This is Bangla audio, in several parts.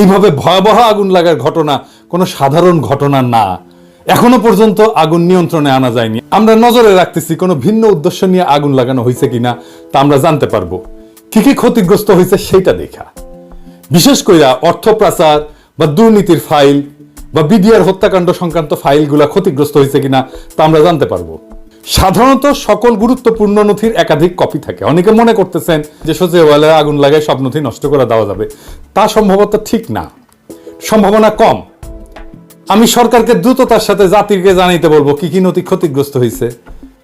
এইভাবে ভয়াবহ আগুন লাগার ঘটনা কোনো সাধারণ ঘটনা না। এখনও পর্যন্ত আগুন নিয়ন্ত্রণে আনা যায়নি। আমরা নজরে রাখতেছি কোনো ভিন্ন উদ্দেশ্য নিয়ে আগুন লাগানো হয়েছে কিনা তা আমরা জানতে পারব। কি কি ক্ষতিগ্রস্ত হয়েছে সেইটা দেখা। বিশেষ কইরা অর্থ পাচার বা দুর্নীতির ফাইল বা বিডিআর হত্যাকাণ্ড সংক্রান্ত ফাইলগুলা ক্ষতিগ্রস্ত হয়েছে কিনা তা আমরা জানতে পারব। সাধারণত সকল গুরুত্বপূর্ণ নথির একাধিক কপি থাকে। অনেকে মনে করতেছেন যে সচিবালয়ে আগুন লাগায় সব নথি নষ্ট করে দেওয়া যাবে। তা সম্ভবত ঠিক না। সম্ভাবনা কম। আমি সরকারকে দ্রুততার সাথে জাতিকে জানাইতে বলব, কি কি নথি ক্ষতিগ্রস্ত হয়েছে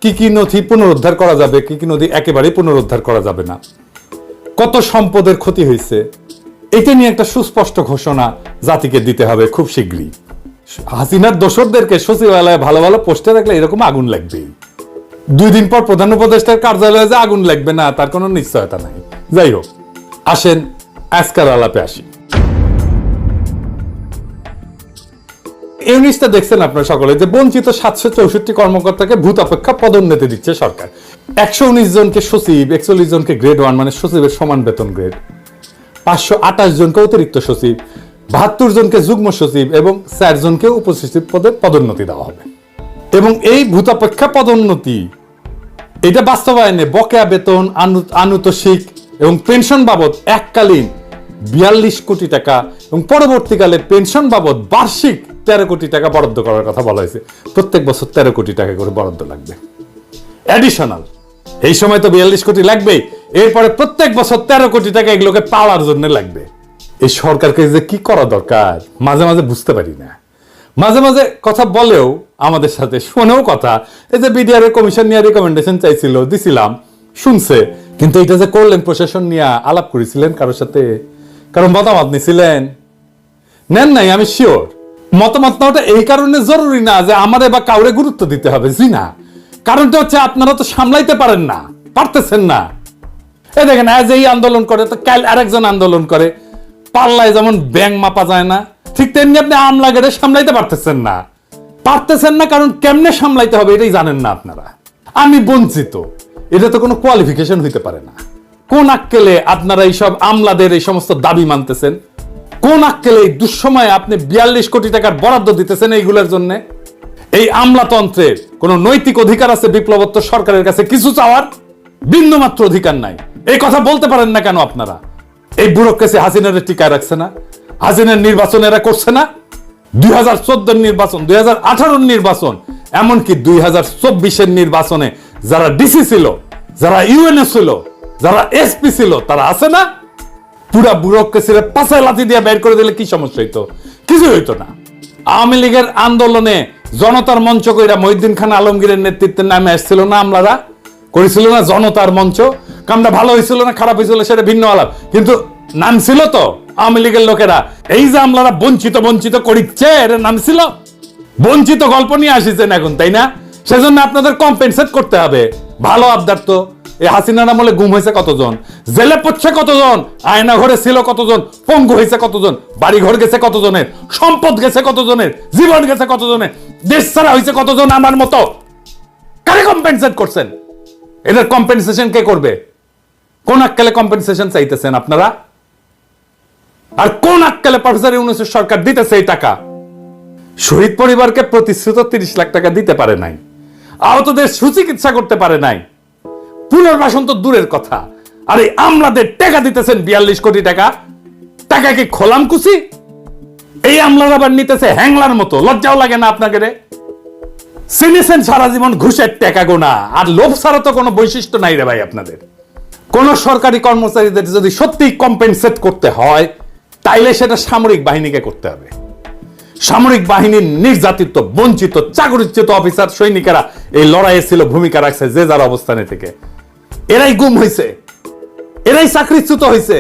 কি কি নথি পুনরুদ্ধার করা যাবে, কি কি নথি একেবারেই পুনরুদ্ধার করা যাবে না। কত সম্পদের ক্ষতি হয়েছে এটা নিয়ে একটা সুস্পষ্ট ঘোষণা জাতিকে দিতে হবে খুব শীঘ্রই। হাসিনার দোসরদেরকে সচিবালয়ে ভালো ভালো পোস্টে রাখলে এরকম আগুন লাগবেই। দুই দিন পর প্রধান উপদেষ্টার কার্যালয়ে যে আগুন লাগবে, না, তার কোনো নিশ্চয়তা নাই। যাই হোক, আসেন, আজকার আলাপে আসি। দেখছেন সকলে, যে বঞ্চিত সাতশো চৌষট্টি কর্মকর্তাকে ভূত অপেক্ষা পদোন্নতি দিচ্ছে সরকার। একশো উনিশ জনকে সচিব, একচল্লিশ জনকে গ্রেড ওয়ান মানে সচিবের সমান বেতন গ্রেড। পাঁচশো আঠাশ জনকে অতিরিক্ত সচিব, বাহাত্তর জনকে যুগ্ম সচিব এবং চার জনকে উপসচিব পদে পদোন্নতি দেওয়া হবে। এবং এই ভূতাপেক্ষা পদোন্নতি এটা বাস্তবায়নে বকেয়া বেতন, আনু- আনুতোষিক এবং পেনশন বাবদ এককালীন বিয়াল্লিশ কোটি টাকা এবং পরবর্তীকালে পেনশন বাবদ বার্ষিক তেরো কোটি টাকা বরাদ্দ করার কথা বলা হয়েছে। প্রত্যেক বছর তেরো কোটি টাকা করে বরাদ্দ লাগবে। অ্যাডিশনাল এই সময় তো বিয়াল্লিশ কোটি লাগবেই। এরপরে প্রত্যেক বছর তেরো কোটি টাকা এগুলোকে পাওয়ার জন্য লাগবে। এই সরকারকে যে কি করা দরকার, মাঝে মাঝে বুঝতে পারি না। মাঝে মাঝে কথা বলেও আমাদের সাথে। শোনেও কথা। এই যে বিডিআর কমিশন নিয়ে রেকমেন্ডেশন চাইছিল, দিছিলাম, শুনছে। কিন্তু এটা যে করলেন, প্রশাসন নিয়ে আলাপ করেছিলেন কারোর সাথে? কারও মতামত নিছিলেন। নেন নাই, আমি শিওর মতামত নেওয়াটা এই কারণে জরুরি না যে আমারে বা কাউরে গুরুত্ব দিতে হবে, জি না। কারণটা হচ্ছে আপনারা তো সামলাইতে পারেন না, পারতেছেন না। এই দেখেন আজ এই আন্দোলন করে, তো কাল আরেকজন আন্দোলন করে। পাল্লায় যেমন ব্যাং মাপা যায় না, ঠিক তেমনি আপনি আমলা গেড়ে সামলাইতে পারতেছেন না। পারতেছেন না, কারণ কেমনে সামলাইতে হবে এটাই জানেন না আপনারা। আমি বঞ্চিত। এটা তো কোনো কোয়ালিফিকেশন হইতে পারে না। কোন আক্কেলে আপনারা এইসব আমলাদের এই সমস্ত দাবি মানতেছেন? কোন আক্কেলে এই দুঃসময়ে আপনি বিয়াল্লিশ কোটি টাকার বরাদ্দ দিতেছেন এইগুলোর জন্য? এই আমলাতন্ত্রের কোন নৈতিক অধিকার আছে বিপ্লবত্তর সরকারের কাছে? কিছু চাওয়ার? বিন্দুমাত্র অধিকার নাই। এই কথা বলতে পারেন না কেন আপনারা? এই ব্যুরোক্রেসি হাসিনার টিকায় রাখছে না। হাসিনার নির্বাচন এরা করছে না। দুই হাজার নির্বাচন, দুই হাজার নির্বাচন, এমনকি দুই হাজার চব্বিশের নির্বাচনে যারা ডিসি ছিল, যারা ইউএনএ ছিল, যারা এসপি ছিল, তারা আছে না? পুরা ব্যুরোক্রেসিরে পাশায় লাথি দিয়ে বের করে দিলে কি সমস্যা হইতো? কিছু হইতো না। আওয়ামী লীগের আন্দোলনে জনতার মঞ্চ কইরা মহিউদ্দিন খান আলমগীরের নেতৃত্বে নামে আসছিল না আমলারা? করেছিল না জনতার মঞ্চ? কামটা ভালো হয়েছিল না খারাপ হয়েছিল সেটা ভিন্ন আলাপ। কিন্তু নাম ছিল তো। আওয়ামী লীগের লোকেরা, এই যে আমলারা বঞ্চিত বঞ্চিত করিচ্ছে, এর নাম ছিল বঞ্চিত গল্প নিয়ে আসিছেন এখন, তাই না? সেজন্য আপনাদের কম্পেনসেট করতে হবে। ভালো আবদার তো। এই হাসিনার আমলে গুম হয়েছে কতজন? জেলে পড়ছে কতজন? আয়না ঘরে ছিল কতজন? পঙ্গু হয়েছে কতজন? বাড়ি ঘর গেছে কতজনের? সম্পদ গেছে কতজনের? জীবন গেছে কতজনের? দেশ ছাড়া হয়েছে কতজন আমার মতো? কারে কম্পেনসেট করছেন? এদের কম্পেনসেশন কে করবে? কোন আক্কেলে কম্পেনসেশন চাইতেছেন আপনারা? আর কোন আক্কেলে প্রফেসর ইউনুসের সরকার দিতেছে এই টাকা? শহীদ পরিবারকে প্রতিশ্রুত তিরিশ লাখ টাকা দিতে পারে নাই। আহতদের সুচিকিৎসা করতে পারে নাই। পুনর্বাসন তো দূরের কথা। আর এই আমলাদের টাকা দিতেছেন বিয়াল্লিশ কোটি টাকা। টাকা কি খোলাম কুচি? এই আমলার আবার নিতেছে হ্যাংলার মতো। লজ্জাও লাগে না আপনাকে রে। চিনেছেন সারা জীবন ঘুষের টাকা গোনা। আর লোভ ছাড়া তো কোনো বৈশিষ্ট্য নাই রে ভাই আপনাদের। কোন সরকারি কর্মচারীদের যদি সত্যি কম্পেনসেট করতে হয় তাইলে সেটা সামরিক বাহিনীকে করতে হবে। সামরিক বাহিনীর নির্যাতিত, বঞ্চিত, চাকরিচ্যুত অফিসার, সৈনিকেরা এই লড়াইয়ে ছিল, ভূমিকা রাখছে যে যার অবস্থানে থেকে। এরাই গুম হয়েছে এরাই চাকরিচ্যুত হয়েছে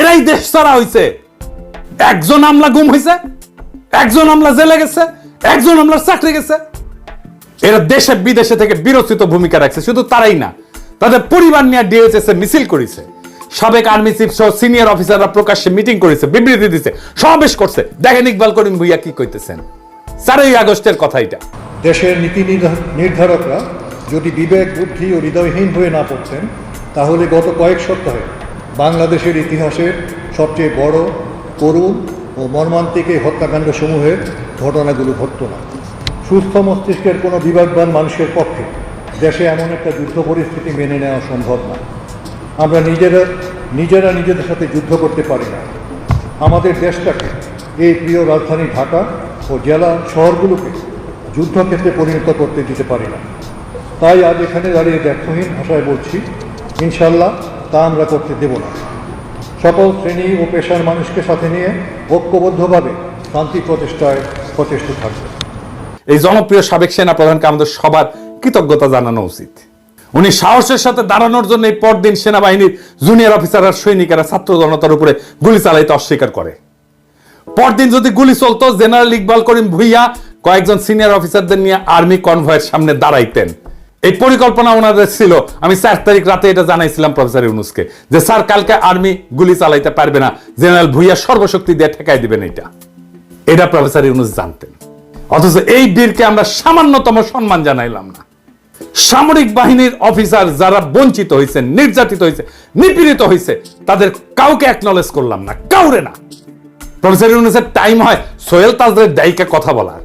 এরাই দেশ ছাড়া হয়েছে একজন আমলা গুম হয়েছে একজন আমলা জেলে গেছে, একজন আমলার চাকরি গেছে। এরা দেশে বিদেশে থেকে বিরচিত ভূমিকা রাখছে, শুধু তারাই না, তাদের পরিবার নিয়ে ডিএচএস এ মিছিল করেছে। সাবেক আর্মি চিফ সহ সিনিয়র অফিসাররা প্রকাশ্যে মিটিং করেছে, বিবৃতি দিছে, সমাবেশ করছে। দেখেন ইকবাল করিম ভুইয়া কি কইতেছেন। চারই আগস্টের কথা এটা। দেশের নীতি নির্ধারকরা যদি বিবেক, বুদ্ধি ও হৃদয়হীন হয়ে না পড়ছেন তাহলে গত কয়েক সপ্তাহে বাংলাদেশের ইতিহাসের সবচেয়ে বড়, করুণ ও মর্মান্তিক এই হত্যাকাণ্ড সমূহের ঘটনাগুলো ঘটত না। সুস্থ মস্তিষ্কের কোনো বিবেকবান মানুষের পক্ষে দেশে এমন একটা যুদ্ধ পরিস্থিতি মেনে নেওয়া সম্ভব না। আমরা নিজেরা নিজেরা নিজেদের সাথে যুদ্ধ করতে পারি না। আমাদের দেশটাকে, এই প্রিয় রাজধানী ঢাকা ও জেলা শহরগুলোকে যুদ্ধক্ষেত্রে পরিণত করতে দিতে পারি না। তাই আজ এখানে দাঁড়িয়ে ব্যর্থহীন ভাষায় বলছি ইনশাল্লাহ তা আমরা করতে দেব না। সকল শ্রেণি ও পেশার মানুষকে সাথে নিয়ে ঐক্যবদ্ধভাবে শান্তি প্রতিষ্ঠায় প্রচেষ্ট থাকবে। এই জনপ্রিয় সাবেক সেনা প্রধানকে আমাদের সবার কৃতজ্ঞতা জানানো উচিত। উনি সাহসের সাথে দাঁড়ানোর জন্য এই পরদিন সেনাবাহিনীর জুনিয়র অফিসার আর সৈনিকেরা, ছাত্র জনতার উপরে গুলি চালাইতে অস্বীকার করে। পরদিন যদি গুলি চলতো, জেনারেল ইকবাল করিম ভুইয়া কয়েকজন সিনিয়র অফিসারদের নিয়ে আর্মি কনভয়ের সামনে দাঁড়াইতেন। এই পরিকল্পনা ওনাদের ছিল। আমি চার তারিখ রাতে এটা জানাইছিলাম প্রফেসর ইউনুসকে যে, স্যার, কালকে আর্মি গুলি চালাইতে পারবে না। জেনারেল ভুইয়া সর্বশক্তি দিয়ে ঠেকাই দিবেন এটা। এটা প্রফেসর ইউনুস জানতেন। অথচ এই বীরকে আমরা সামান্যতম সম্মান জানাইলাম না। সামরিক বাহিনীর অফিসার যারা বঞ্চিত হয়েছে, নির্যাতিত হয়েছে, নিপীড়িত হয়েছে, তাদের কাউকে অ্যাকনলেজ করলাম না, কাউরে না। প্রফেসর ইউনুসের টাইম হয়, সোহেল তাজদের ডাইকা কথা বলার।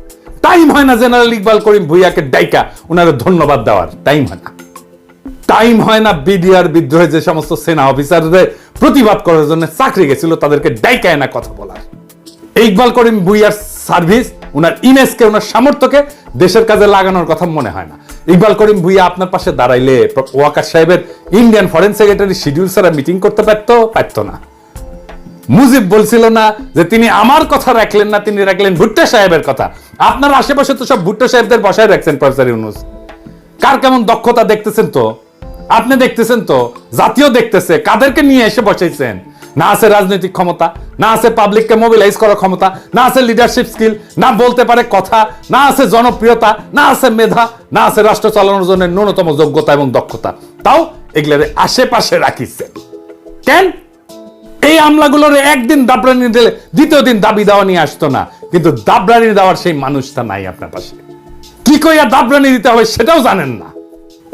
টাইম হয় না জেনারেল ইকবাল করিম ভুইয়াকে ডাইকা ওনারা ধন্যবাদ দেওয়ার। টাইম হয় না। টাইম হয় না বিডিআর বিদ্রোহে যে সমস্ত সেনা অফিসারদের প্রতিবাদ করার জন্য চাকরি গেছিল, তাদেরকে ডাইকায় না কথা বলার। ইকবাল করিম ভুইয়ার সার্ভিস ওনার ইমেজকে ওনার সামর্থ্যকে দেশের কাজে লাগানোর কথা মনে হয় না। ইকবাল করিম ভুইয়া আপনার পাশে দাঁড়াইলে ওয়াকার সাহেবের ইন্ডিয়ান ফরেন সেক্রেটারি শিডিউল ছাড়া মিটিং করতে পারতো? পারতো না। মুজিব বলছিল না যে তিনি আমার কথা রাখলেন না, তিনি রাখলেন ভুট্টা সাহেবের কথা। আপনার আশেপাশে তো সব ভুট্টা সাহেবদের বসায় রাখছেন প্রফেসর ইউনুস। কার কেমন দক্ষতা দেখতেছেন তো? আপনি দেখতেছেন তো? জাতীয় দেখতেছে। কাদেরকে নিয়ে এসে বসাইছেন? না আছে রাজনৈতিক ক্ষমতা, না আছে পাবলিককে মোবিলাইজ করার ক্ষমতা, না আছে লিডারশিপ স্কিল না বলতে পারে কথা, না আছে জনপ্রিয়তা, না আছে মেধা, না আছে রাষ্ট্র চালানোর জন্য ন্যূনতম যোগ্যতা এবং দক্ষতা। তাও এগুলোর আশেপাশে রাখিছে। কেন? এই আমলাগুলোর একদিন দাবরানি দিলে দ্বিতীয় দিন দাবি দেওয়া নিয়ে আসতো না। কিন্তু দাবরানি দেওয়ার সেই মানুষটা নাই আপনার পাশে। কি কইয়া দাবরানি দিতে হবে সেটাও জানেন না।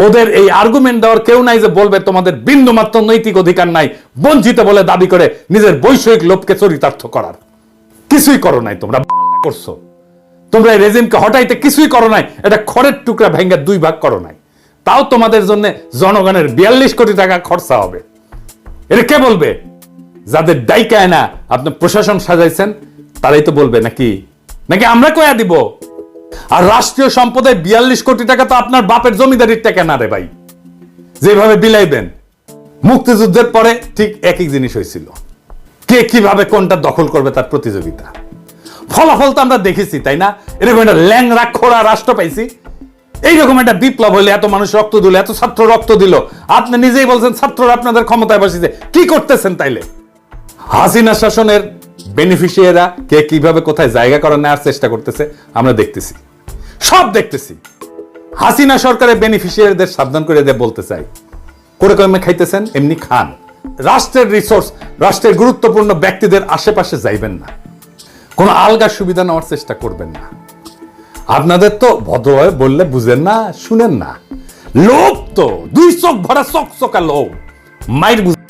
ওদের এই আর্গুমেন্ট দেওয়ার কেউ নাই যে বলবে তোমাদের বিন্দু মাত্র নৈতিক অধিকার নাই, বঞ্চিত বলে দাবি করে নিজের বৈষয়িক লোভকে চরিতার্থ করার। কিছুই করো নাই তোমরা, করছ। তোমরা এই রেজিমকে হটাইতে কিছুই করো নাই, এটা খড়ের টুকরা ভেঙ্গে দুই ভাগ করো নাই। তাও তোমাদের জন্য জনগণের বিয়াল্লিশ কোটি টাকা খরচা হবে। এটা কে বলবে? যাদের ডাইকায় না, আপনি প্রশাসন সাজাইছেন, তারাই তো বলবে নাকি? নাকি আমরা কয়া দিব? আর রাষ্ট্রীয় সম্পদে বিয়াল্লিশ কোটি টাকা তো আপনার বাপের জমিদারির টাকা না রে ভাই। যেভাবে বিলাইবেন, মুক্তিযুদ্ধের পরে ঠিক একই জিনিস হয়েছিল। কে কীভাবে কোনটা দখল করবে তার প্রতিযোগিতা। ফলাফল তো আমরা দেখেছি, তাই না? এরকম একটা ল্যাংরা খোড়া রাষ্ট্র পাইছি। এইরকম একটা বিপ্লব হইলে, এত মানুষ রক্ত দিল, এত ছাত্র রক্ত দিল। আপনি নিজেই বলছেন, ছাত্ররা আপনাদের ক্ষমতায় বসেছে। কি করতেছেন তাইলে? হাসিনা শাসনের বেনিফিশিয়াররা কে কীভাবে কোথায় জায়গা করে নেওয়ার চেষ্টা করতেছে, আমরা দেখতেছি। সব দেখতেছি। হাসিনা সরকারের বেনিফিশিয়ারিদের সাবধান করে দিয়ে বলতে চাই। করে কমে খাইতেছেন? এমনি খান। রাষ্ট্রের রিসোর্স রাষ্ট্রের গুরুত্বপূর্ণ ব্যক্তিদের আশেপাশে যাইবেন না। কোনো আলগা সুবিধা নেওয়ার চেষ্টা করবেন না। আপনাদের তো ভদ্রভাবে বললে বুঝেন না, শুনেন না। লোভ তো, দুই চোখ ভরা চকচকা লোভ। মাইর